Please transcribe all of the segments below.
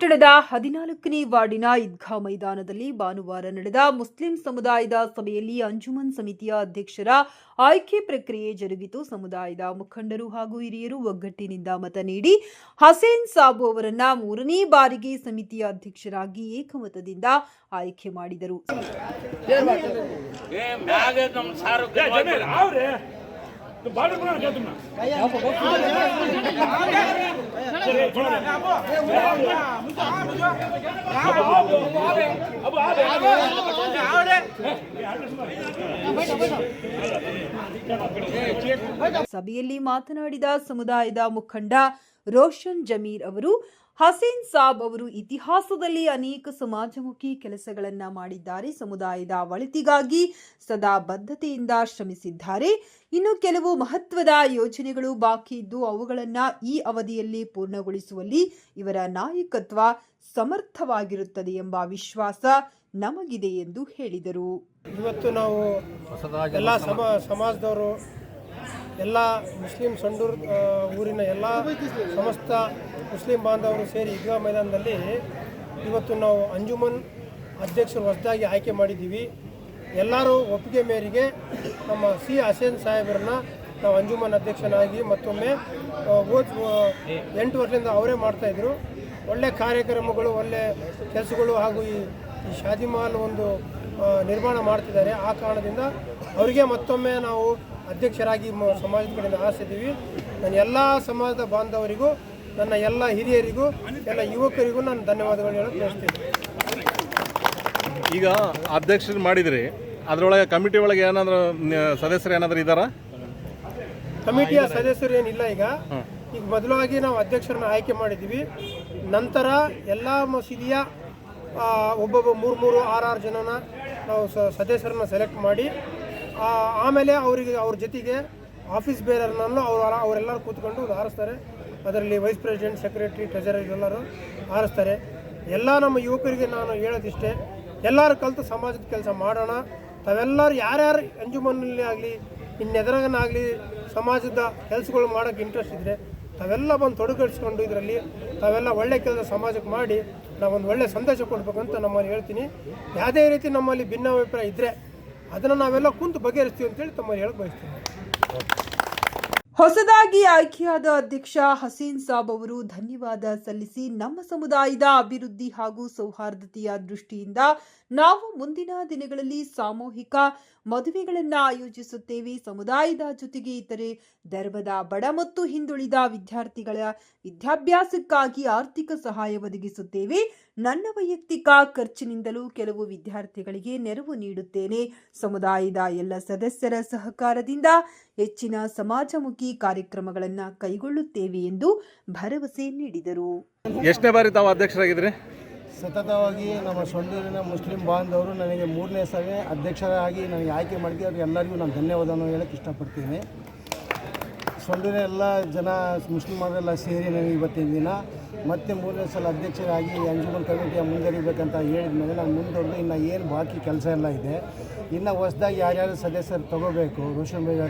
ಪಟ್ಟಣದ ಹದಿನಾಲ್ಕನೇ ವಾರ್ಡಿನ ಈದ್ಗಾ ಮೈದಾನದಲ್ಲಿ ಭಾನುವಾರ ನಡೆದ ಮುಸ್ಲಿಂ ಸಮುದಾಯದ ಸಭೆಯಲ್ಲಿ ಅಂಜುಮನ್ ಸಮಿತಿಯ ಅಧ್ಯಕ್ಷರ ಆಯ್ಕೆ ಪ್ರಕ್ರಿಯೆ ಜರುಗಿತು. ಸಮುದಾಯದ ಮುಖಂಡರು ಹಾಗೂ ಹಿರಿಯರು ಒಗ್ಗಟ್ಟಿನಿಂದ ಮತ ನೀಡಿ ಹಸೇನ್ ಸಾಬು ಅವರನ್ನ ಮೂರನೇ ಬಾರಿಗೆ ಸಮಿತಿಯ ಅಧ್ಯಕ್ಷರಾಗಿ ಏಕಮತದಿಂದ ಆಯ್ಕೆ ಮಾಡಿದರು. ಸಭೆಯಲ್ಲಿ ಮಾತನಾಡಿದ ಸಮುದಾಯದ ಮುಖಂಡ ರೋಷನ್ ಜಮೀರ್ ಅವರು ಹಸೀನ್ ಸಾಬ್ ಅವರು ಇತಿಹಾಸದಲ್ಲಿ ಅನೇಕ ಸಮಾಜಮುಖಿ ಕೆಲಸಗಳನ್ನ ಮಾಡಿದ್ದಾರೆ. ಸಮುದಾಯದ ಒಳಿತಿಗಾಗಿ ಸದಾ ಬದ್ಧತೆಯಿಂದ ಶ್ರಮಿಸಿದ್ದಾರೆ. ಇನ್ನು ಕೆಲವು ಮಹತ್ವದ ಯೋಜನೆಗಳು ಬಾಕಿ ಇದ್ದು ಅವುಗಳನ್ನು ಈ ಅವಧಿಯಲ್ಲಿ ಪೂರ್ಣಗೊಳಿಸುವಲ್ಲಿ ಇವರ ನಾಯಕತ್ವ ಸಮರ್ಥವಾಗಿರುತ್ತದೆ ಎಂಬ ವಿಶ್ವಾಸ ನಮಗಿದೆ ಎಂದು ಹೇಳಿದರು. ಇವತ್ತು ನಾವು ಎಲ್ಲ ಸಮಾಜದವರು ಎಲ್ಲ ಮುಸ್ಲಿಂ ಸಂಡೂರು ಊರಿನ ಎಲ್ಲ ಸಮಸ್ತ ಮುಸ್ಲಿಂ ಬಾಂಧವರು ಸೇರಿ ಈದ್ಗಾ ಮೈದಾನದಲ್ಲಿ ಇವತ್ತು ನಾವು ಅಂಜುಮನ್ ಅಧ್ಯಕ್ಷರು ಹೊಸದಾಗಿ ಆಯ್ಕೆ ಮಾಡಿದ್ದೀವಿ. ಎಲ್ಲರೂ ಒಪ್ಪಿಗೆ ಮೇರೆಗೆ ನಮ್ಮ ಸಿ ಹಸೇನ್ ಸಾಹೇಬರನ್ನ ನಾವು ಅಂಜುಮನ್ ಅಧ್ಯಕ್ಷನಾಗಿ ಮತ್ತೊಮ್ಮೆ ಓದ್ ಎಂಟು ವರ್ಷದಿಂದ ಅವರೇ ಮಾಡ್ತಾಯಿದ್ರು ಒಳ್ಳೆ ಕಾರ್ಯಕ್ರಮಗಳು, ಒಳ್ಳೆ ಕೆಲಸಗಳು ಹಾಗೂ ಈ ಈ ಶಾದಿ ಮಹಲ್ ಒಂದು ನಿರ್ಮಾಣ ಮಾಡ್ತಿದ್ದಾರೆ. ಆ ಕಾರಣದಿಂದ ಅವರಿಗೆ ಮತ್ತೊಮ್ಮೆ ನಾವು ಅಧ್ಯಕ್ಷರಾಗಿ ಸಮಾಜದ ಕಡೆಯಿಂದ ಆರಿಸಿದ್ದೀವಿ ನಾನು ಎಲ್ಲ ಸಮಾಜದ ಬಾಂಧವರಿಗೂ ನನ್ನ ಎಲ್ಲ ಹಿರಿಯರಿಗೂ ಎಲ್ಲ ಯುವಕರಿಗೂ ನಾನು ಧನ್ಯವಾದಗಳು ಹೇಳಕ್ಕೆ ಬಯಸ್ತೀನಿ. ಈಗ ಅಧ್ಯಕ್ಷರು ಮಾಡಿದ್ರಿ ಅದರೊಳಗೆ ಕಮಿಟಿ ಒಳಗೆ ಏನಾದರೂ ಸದಸ್ಯರು ಏನಾದರೂ ಇದ್ದಾರಾ? ಕಮಿಟಿಯ ಸದಸ್ಯರು ಏನಿಲ್ಲ ಈಗ. ಈಗ ಮೊದಲಾಗಿ ನಾವು ಅಧ್ಯಕ್ಷರನ್ನ ಆಯ್ಕೆ ಮಾಡಿದ್ದೀವಿ. ನಂತರ ಎಲ್ಲ ಮಸೀದಿಯ ಒಬ್ಬೊಬ್ಬ ಮೂರು ಮೂರು ಆರು ಆರು ಜನನ ನಾವು ಸದಸ್ಯರನ್ನ ಸೆಲೆಕ್ಟ್ ಮಾಡಿ ಆಮೇಲೆ ಅವರಿಗೆ, ಅವ್ರ ಜೊತೆಗೆ ಆಫೀಸ್ ಬೇರೆಯವ್ರನ್ನೂ ಅವರು, ಅವರೆಲ್ಲರೂ ಕೂತ್ಕೊಂಡು ಆರಿಸ್ತಾರೆ. ಅದರಲ್ಲಿ ವೈಸ್ ಪ್ರೆಸಿಡೆಂಟ್ ಸೆಕ್ರೆಟರಿ ಟ್ರೆಜರರ್ ಎಲ್ಲರೂ ಆರಿಸ್ತಾರೆ. ಎಲ್ಲ ನಮ್ಮ ಯುವಕರಿಗೆ ನಾನು ಹೇಳೋದಿಷ್ಟೇ, ಎಲ್ಲರೂ ಕಲಿತು ಸಮಾಜದ ಕೆಲಸ ಮಾಡೋಣ. ತಾವೆಲ್ಲರೂ ಯಾರ್ಯಾರು ಅಂಜುಮನಲ್ಲಿ ಆಗಲಿ ಇನ್ನೆದರಾಗನಾಗಲಿ ಸಮಾಜದ ಕೆಲಸಗಳು ಮಾಡೋಕ್ಕೆ ಇಂಟ್ರೆಸ್ಟ್ ಇದ್ದರೆ ತಾವೆಲ್ಲ ಬಂದು ತೊಡಗಿಸ್ಕೊಂಡು ಇದರಲ್ಲಿ ತಾವೆಲ್ಲ ಒಳ್ಳೆ ಕೆಲಸ ಸಮಾಜಕ್ಕೆ ಮಾಡಿ ನಾವೊಂದು ಒಳ್ಳೆ ಸಂದೇಶ ಕೊಡಬೇಕಂತ ನಮ್ಮಲ್ಲಿ ಹೇಳ್ತೀನಿ. ಯಾವುದೇ ರೀತಿ ನಮ್ಮಲ್ಲಿ ಭಿನ್ನಾಭಿಪ್ರಾಯ ಇದ್ದರೆ ಅದನ್ನು ನಾವೆಲ್ಲ ಕುಂತು ಬಗೆಹರಿಸ್ತೀವಿ ಅಂತೇಳಿ ತಮ್ಮಲ್ಲಿ ಹೇಳಕ್ಕೆ ಬಯಸ್ತೀನಿ. ಹೊಸದಾಗಿ ಆಯ್ಕೆಯಾದ ಅಧ್ಯಕ್ಷ ಹಸೀನ್ ಸಾಬ್ ಅವರು ಧನ್ಯವಾದ ಸಲ್ಲಿಸಿ ನಮ್ಮ ಸಮುದಾಯದ ಅಭಿವೃದ್ಧಿ ಹಾಗೂ ಸೌಹಾರ್ದತೆಯ ದೃಷ್ಟಿಯಿಂದ ನಾವು ಮುಂದಿನ ದಿನಗಳಲ್ಲಿ ಸಾಮೂಹಿಕ ಮದುವೆಗಳನ್ನು ಆಯೋಜಿಸುತ್ತೇವೆ. ಸಮುದಾಯದ ಜೊತೆಗೆ ಇತರೆ ಧರ್ಮದ ಬಡ ಮತ್ತು ಹಿಂದುಳಿದ ವಿದ್ಯಾರ್ಥಿಗಳ ವಿದ್ಯಾಭ್ಯಾಸಕ್ಕಾಗಿ ಆರ್ಥಿಕ ಸಹಾಯ ಒದಗಿಸುತ್ತೇವೆ. ನನ್ನ ವೈಯಕ್ತಿಕ ಖರ್ಚಿನಿಂದಲೂ ಕೆಲವು ವಿದ್ಯಾರ್ಥಿಗಳಿಗೆ ನೆರವು ನೀಡುತ್ತೇನೆ. ಸಮುದಾಯದ ಎಲ್ಲ ಸದಸ್ಯರ ಸಹಕಾರದಿಂದ ಹೆಚ್ಚಿನ ಸಮಾಜಮುಖಿ ಕಾರ್ಯಕ್ರಮಗಳನ್ನು ಕೈಗೊಳ್ಳುತ್ತೇವೆ ಎಂದು ಭರವಸೆ ನೀಡಿದರು. ಎಷ್ಟನೇ ಬಾರಿ ತಾವು ಅಧ್ಯಕ್ಷರಾಗಿದ್ದರೆ ಸತತವಾಗಿ ನಮ್ಮ ಸೊಂಡೂರಿನ ಮುಸ್ಲಿಂ ಬಾಂಧವರು ನನಗೆ ಮೂರನೇ ಸಲ ಅಧ್ಯಕ್ಷರಾಗಿ ನನಗೆ ಆಯ್ಕೆ ಮಾಡಿದ್ರು. ಎಲ್ಲರಿಗೂ ನಾನು ಧನ್ಯವಾದವನ್ನು ಹೇಳಕ್ಕೆ ಇಷ್ಟಪಡ್ತೀನಿ. ಸೊಂಡೂರಿನ ಎಲ್ಲ ಜನ ಮುಸ್ಲಿಮರೆಲ್ಲ ಸೇರಿ ನನಗೆ ಇವತ್ತಿನ ದಿನ. ಮತ್ತೆ ಮೂರನೇ ಸಲ ಅಧ್ಯಕ್ಷರಾಗಿ ಅಂಜುಮನ್ ಕಮಿಟಿಯ ಮುಂದರಿಬೇಕಂತ ಹೇಳಿದ ಮೇಲೆ ನಾನು ಮುಂದುವರೆದು ಇನ್ನು ಏನು ಬಾಕಿ ಕೆಲಸ ಎಲ್ಲ ಇದೆ. ಇನ್ನು ಹೊಸದಾಗಿ ಯಾರ್ಯಾರು ಸದಸ್ಯರು ತಗೋಬೇಕು ರೋಷನ್ ಬೇಗ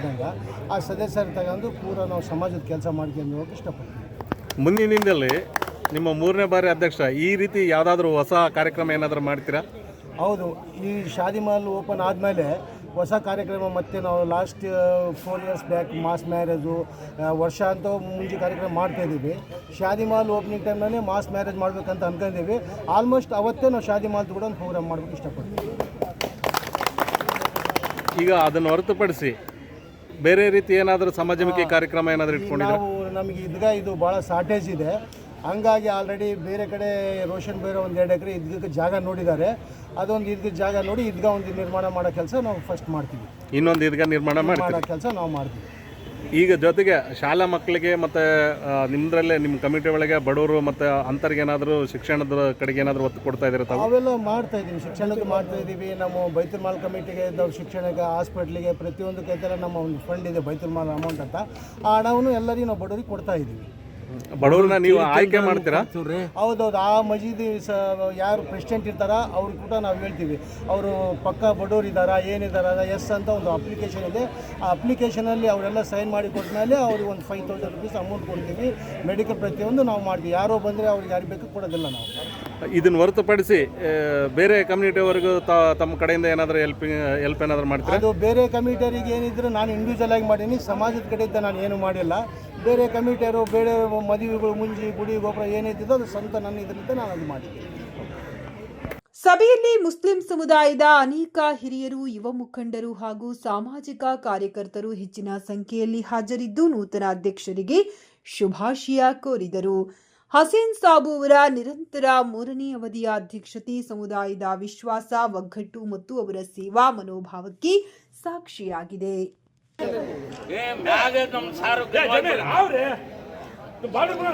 ಆ ಸದಸ್ಯರು ತಗೊಂಡು ಪೂರ ನಾವು ಸಮಾಜದ ಕೆಲಸ ಮಾಡ್ಕೊಂಡು ಹೋಗಕ್ಕೆ ಇಷ್ಟಪಡ್ತೀನಿ. ಮುಂದಿನ ದಿನದಲ್ಲಿ ನಿಮ್ಮ ಮೂರನೇ ಬಾರಿ ಅಧ್ಯಕ್ಷ ಈ ರೀತಿ ಯಾವುದಾದ್ರೂ ಹೊಸ ಕಾರ್ಯಕ್ರಮ ಏನಾದರೂ ಮಾಡ್ತೀರಾ? ಹೌದು ಈ ಶಾದಿ ಮಹಲ್ ಓಪನ್ ಆದಮೇಲೆ ಹೊಸ ಕಾರ್ಯಕ್ರಮ ಮತ್ತೆ ನಾವು last four years back mass marriage ವರ್ಷ ಅಂತ ಮುಂಚೆ ಕಾರ್ಯಕ್ರಮ ಮಾಡ್ತಾ ಇದ್ದೀವಿ. ಶಾದಿ ಮಾಲ್ ಓಪನಿಂಗ್ ಟೈಮ್ನಲ್ಲಿ ಮಾಸ್ ಮ್ಯಾರೇಜ್ ಮಾಡಬೇಕಂತ ಅಂದ್ಕೊಂಡಿದ್ದೀವಿ ಆಲ್ಮೋಸ್ಟ್ ಅವತ್ತೇ ನಾವು ಶಾದಿ ಮಾಲ್ ಕೂಡ ಒಂದು ಪ್ರೋಗ್ರಾಮ್ ಮಾಡಬೇಕು ಇಷ್ಟಪಡ್ತೀವಿ. ಈಗ ಅದನ್ನು ಹೊರತುಪಡಿಸಿ ಬೇರೆ ರೀತಿ ಏನಾದರೂ ಸಮಾಜಮುಖಿ ಕಾರ್ಯಕ್ರಮ ಏನಾದರೂ ಇಟ್ಕೊಂಡಿದ್ದೀರಾ? ನಾವು ನಮಗೆ ಇದ್ಗ ಇದು ಭಾಳ ಶಾರ್ಟೇಜ್ ಇದೆ. ಹಂಗಾಗಿ ಆಲ್ರೆಡಿ ಬೇರೆ ಕಡೆ ರೋಷನ್ ಬೇರೆ ಒಂದು ಎರಡು ಎಕರೆ ಇದ್ಗಕ್ಕೆ ಜಾಗ ನೋಡಿದ್ದಾರೆ. ಅದೊಂದು ಇದ್ಗ ಜಾಗ ನೋಡಿ ಇದ್ಗ ಒಂದು ನಿರ್ಮಾಣ ಮಾಡೋ ಕೆಲಸ ನಾವು ಫಸ್ಟ್ ಮಾಡ್ತೀವಿ. ಇನ್ನೊಂದು ಇದ್ಗ ನಿರ್ಮಾಣ ಮಾಡೋ ಕೆಲಸ ನಾವು ಮಾಡ್ತೀವಿ. ಈಗ ಜೊತೆಗೆ ಶಾಲಾ ಮಕ್ಕಳಿಗೆ ಮತ್ತು ನಿಮ್ಮದ್ರಲ್ಲೇ ನಿಮ್ಮ ಕಮಿಟಿ ಒಳಗೆ ಬಡವರು ಮತ್ತು ಅಂತರ್ಗೇನಾದರೂ ಶಿಕ್ಷಣದ ಕಡೆಗೆ ಏನಾದರೂ ಒತ್ತು ಕೊಡ್ತಾ ಇದ್ದೀರಾ ತಾವು? ಅವೆಲ್ಲ ಮಾಡ್ತಾ ಇದ್ದೀವಿ. ಶಿಕ್ಷಣಕ್ಕೆ ಮಾಡ್ತಾ ಇದ್ದೀವಿ. ನಮ್ಮ ಬೈತುರ್ಮಾಲ್ ಕಮಿಟಿಗೆ ಇದ್ದವ್ರು ಶಿಕ್ಷಣಕ್ಕೆ ಹಾಸ್ಪಿಟ್ಲಿಗೆ ಪ್ರತಿಯೊಂದಕ್ಕೆ ಈ ಥರ ನಮ್ಮ ಒಂದು ಫಂಡ್ ಇದೆ ಬೈತುರ್ಮಾಲ್ ಅಮೌಂಟ್ ಅಂತ. ಆ ಹಣವನ್ನು ಎಲ್ಲರಿಗೂ ನಾವು ಬಡವರಿಗೆ ಕೊಡ್ತಾ ಇದ್ದೀವಿ. ಬಡವ್ರನ್ನ ನೀವು ಆಯ್ಕೆ ಮಾಡ್ತೀರಾ? ಹೌದೌದು ಆ ಮಜೀದಿ ಸ ಯಾರು ಪ್ರೆಸಿಡೆಂಟ್ ಇರ್ತಾರ ಅವ್ರಿಗೆ ಕೂಡ ನಾವು ಹೇಳ್ತೀವಿ. ಅವರು ಪಕ್ಕ ಬಡವ್ರು ಇದ್ದಾರಾ ಏನಿದ್ದಾರ ಎಸ್ ಅಂತ ಒಂದು ಅಪ್ಲಿಕೇಶನ್ ಇದೆ. ಆ ಅಪ್ಲಿಕೇಶನಲ್ಲಿ ಅವರೆಲ್ಲ ಸೈನ್ ಮಾಡಿ ಕೊಟ್ಮೇಲೆ ಅವ್ರಿಗೆ ಒಂದು ಫೈವ್ ತೌಸಂಡ್ ರುಪೀಸ್ ಅಮೌಂಟ್ ಕೊಡ್ತೀವಿ. ಮೆಡಿಕಲ್ ಪ್ರತಿಯೊಂದು ನಾವು ಮಾಡ್ತೀವಿ. ಯಾರೋ ಬಂದರೆ ಅವ್ರಿಗೆ ಯಾರು ಬೇಕು ಕೊಡೋದಿಲ್ಲ ನಾವು. ಇದನ್ನ ಹೊರತುಪಡಿಸಿ ಬೇರೆ ಕಮ್ಯುನಿಟಿವರೆಗೂ ತಮ್ಮ ಕಡೆಯಿಂದ ಏನಾದರೂ ಹೆಲ್ಪ್ ಹೆಲ್ಪ್ ಏನಾದರೂ ಮಾಡ್ತೀರಾ? ಅದು ಬೇರೆ ಕಮಿಟಿಯರಿಗೆ ಏನಿದ್ರು ನಾನು ಇಂಡಿವಿಜುವಲ್ ಆಗಿ ಮಾಡೀನಿ. ಸಮಾಜದ ಕಡೆಯಿಂದ ನಾನು ಏನು ಮಾಡಿಲ್ಲ. ಬೇರೆ ಕಮಿಟಿಯರು, ಬೇರೆ ಮದುವೆಗಳು, ಮುಂಜಿ, ಗುಡಿ ಗೊಬ್ಬರ ಏನೈತಿದ್ದೋ ಅದು ಸ್ವಂತ ನನ್ನ ಇದರಿಂದ ನಾನು ಅದು ಮಾಡಿದ್ದೀನಿ ಸಭೆಯಲ್ಲಿ ಮುಸ್ಲಿಂ ಸಮುದಾಯದ ಅನೇಕ ಹಿರಿಯರು, ಯುವ ಮುಖಂಡರು ಹಾಗೂ ಸಾಮಾಜಿಕ ಕಾರ್ಯಕರ್ತರು ಹೆಚ್ಚಿನ ಸಂಖ್ಯೆಯಲ್ಲಿ ಹಾಜರಿದ್ದು ನೂತನ ಅಧ್ಯಕ್ಷರಿಗೆ ಶುಭಾಶಯ ಕೋರಿದರು. ಹಸೀನ್ ಸಾಬು ಅವರ ನಿರಂತರ ಮೂರನೇ ಅವಧಿಯ ಅಧ್ಯಕ್ಷತೆ ಸಮುದಾಯದ ವಿಶ್ವಾಸ, ಒಗ್ಗಟ್ಟು ಮತ್ತು ಅವರ ಸೇವಾ ಮನೋಭಾವಕ್ಕೆ ಸಾಕ್ಷಿಯಾಗಿದೆ. ఏం నాగకం సారు రావురే బాడుకున్నా